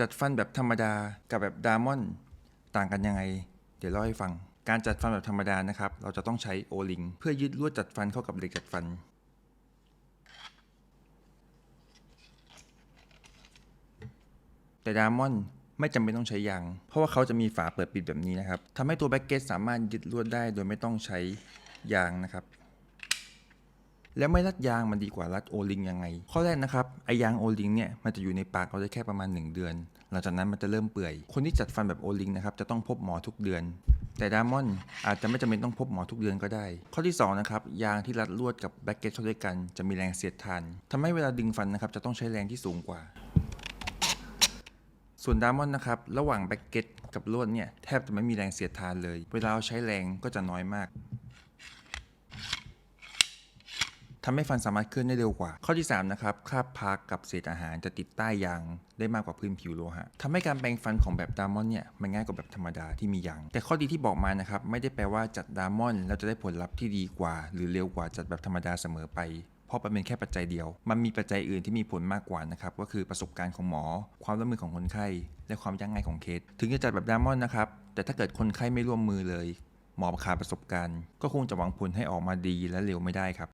จัดฟันแบบธรรมดากับแบบดามอนต่างกันยังไง เดี๋ยวเล่าให้ฟัง การจัดฟันแบบธรรมดานะครับ เราจะต้องใช้โอลิงเพื่อยึดลวดจัดฟันเข้ากับเหล็กจัดฟัน แต่ดามอนไม่จำเป็นต้องใช้ยาง เพราะว่าเขาจะมีฝาเปิดปิดแบบนี้นะครับทำให้ตัวแบ็กเก็ตสามารถยึดลวดได้โดยไม่ต้องใช้ยางนะครับ แล้วไม่รัดยางมันดีกว่ารัดโอลิงยังไง ข้อแรกนะครับไอยางโอลิงเนี่ยมันจะอยู่ในปากเราได้แค่ประมาณ 1 เดือน หลังจากนั้นมันจะเริ่มเปื่อย คนที่จัดฟันแบบโอลิงนะครับจะต้องพบหมอทุกเดือน แต่ดามอนอาจจะไม่จำเป็นต้องพบหมอทุกเดือนก็ได้ ข้อที่2นะครับยางที่รัดลวดกับแบ็กเก็ตเข้าด้วยกันจะมีแรงเสียดทานทำให้เวลาดึงฟันนะครับจะต้องใช้แรงที่สูงกว่า ส่วนดามอนนะครับระหว่างแบ็กเก็ตกับลวดเนี่ยแทบจะไม่มีแรงเสียดทานเลย เวลาเราใช้แรงก็จะน้อยมาก ทำให้ฟันสามารถเคลื่อนได้เร็วกว่า ข้อที่3นะครับคราบพักกับเศษอาหารจะติดใต้ยางได้มากกว่าพื้นผิวโลหะทำให้การแปรงฟันของแบบดามอนเนี่ยมันง่ายกว่าแบบธรรมดาที่มียาง แต่ข้อดีที่บอกมานะครับไม่ได้แปลว่าจัดดามอนด์แล้วจะได้ผลลัพธ์ที่ดีกว่า หรือเร็วกว่าจัดแบบธรรมดาเสมอไปเพราะมันเป็นแค่ปัจจัยเดียว มันมีปัจจัยอื่นที่มีผลมากกว่านะครับ ก็คือประสบการณ์ของหมอ ความร่วมมือของคนไข้ และความยากง่ายของเคส ถึงจะจัดแบบดามอนนะครับ แต่ถ้าเกิดคนไข้ไม่ร่วมมือเลย หมอขาดประสบการณ์ ก็คงจะหวังผลให้ออกมาดีและเร็วไม่ได้ครับ